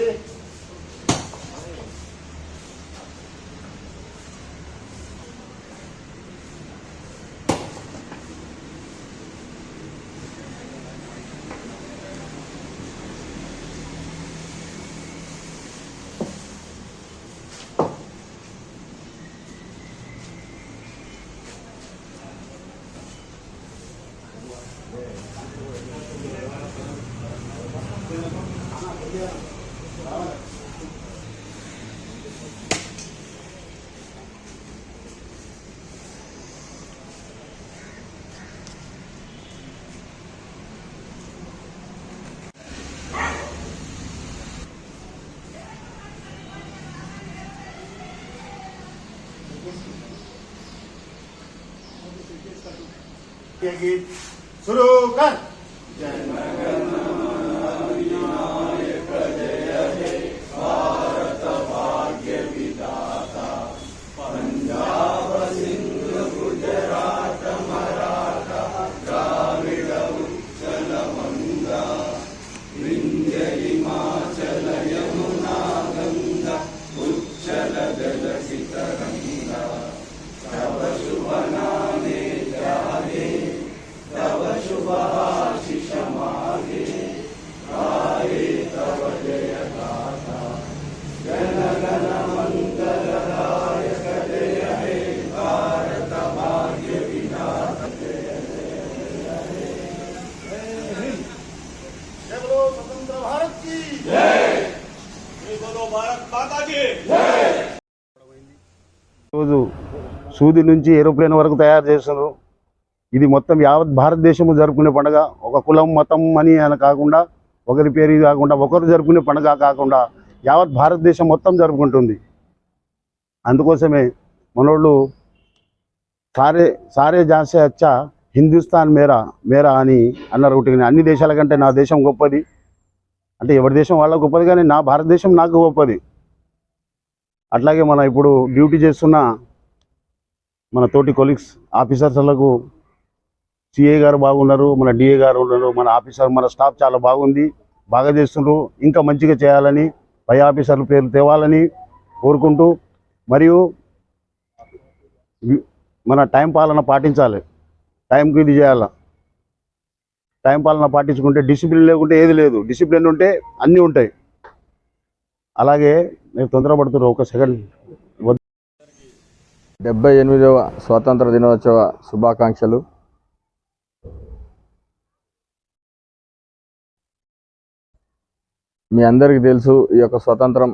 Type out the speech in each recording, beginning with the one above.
그렇지. 네. ये गीत शुरू कर जय రోజు సూది నుంచి ఏరోప్లేన్ వరకు తయారు చేస్తున్నారు ఇది మొత్తం యావత్ భారతదేశము జరుపుకునే పండుగ. ఒక కులం మతం అని అని కాకుండా ఒకరి పేరు కాకుండా ఒకరు జరుపుకునే పండుగ కాకుండా యావత్ భారతదేశం మొత్తం జరుపుకుంటుంది. అందుకోసమే మనోళ్ళు సారే సారే జాసే అచ్చా హిందుస్థాన్ మేరా మేరా అని అన్నారు. ఒకటి అన్ని దేశాల కంటే నా దేశం గొప్పది. అంటే ఎవరి దేశం వాళ్ళ గొప్పది కానీ నా భారతదేశం నాకు గొప్పది. అట్లాగే మన ఇప్పుడు డ్యూటీ చేస్తున్న మన తోటి కొలీగ్స్ ఆఫీసర్స్లకు సిఏ గారు బాగున్నారు మన డిఏ గారు ఉన్నారు మన ఆఫీసర్ మన స్టాఫ్ చాలా బాగుంది బాగా చేస్తున్నారు ఇంకా మంచిగా చేయాలని పై ఆఫీసర్ల పేర్లు తేవాలని కోరుకుంటూ మరియు మన టైం పాలన పాటించాలి టైంకి ఇది చేయాలి. టైం పాలన పాటించుకుంటే డిసిప్లిన్ లేకుంటే ఏది లేదు డిసిప్లిన్ ఉంటే అన్నీ ఉంటాయి. అలాగే మీరు తొందరపడుతున్నారు ఒక సెకండ్. డెబ్బై ఎనిమిదవ స్వాతంత్ర దినోత్సవ శుభాకాంక్షలు. మీ అందరికీ తెలుసు ఈ యొక్క స్వతంత్రం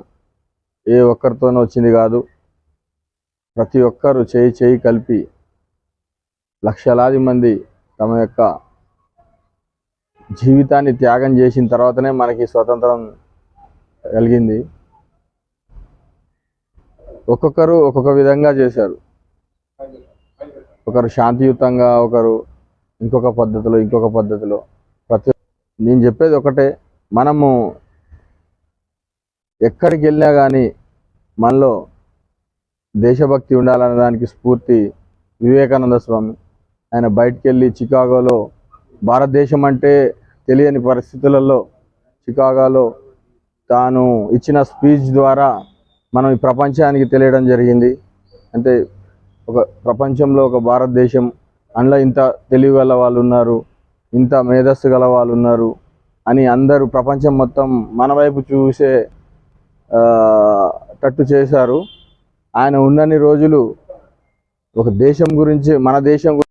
ఏ ఒక్కరితోనూ వచ్చింది కాదు. ప్రతి ఒక్కరు చేయి చేయి కలిపి లక్షలాది మంది తమ యొక్క జీవితాన్ని త్యాగం చేసిన తర్వాతనే మనకి స్వతంత్రం కలిగింది. ఒక్కొక్కరు ఒక్కొక్క విధంగా చేశారు. ఒకరు శాంతియుతంగా ఒకరు ఇంకొక పద్ధతిలో ఇంకొక పద్ధతిలో. ప్రతి నేను చెప్పేది ఒకటే మనము ఎక్కడికి వెళ్ళినా కానీ మనలో దేశభక్తి ఉండాలనే దానికి స్ఫూర్తి వివేకానంద స్వామి. ఆయన బయటికి వెళ్ళి చికాగోలో భారతదేశం అంటే తెలియని పరిస్థితులలో చికాగోలో తాను ఇచ్చిన స్పీచ్ ద్వారా మనం ఈ ప్రపంచానికి తెలియడం జరిగింది. అంటే ఒక ప్రపంచంలో ఒక భారతదేశం అందులో ఇంత తెలివి గల వాళ్ళు ఉన్నారు ఇంత మేధస్సు గల వాళ్ళు ఉన్నారు అని అందరూ ప్రపంచం మొత్తం మన వైపు చూసే టట్టు చేశారు. ఆయన ఉన్నన్ని రోజులు ఒక దేశం గురించి మన దేశం గురించి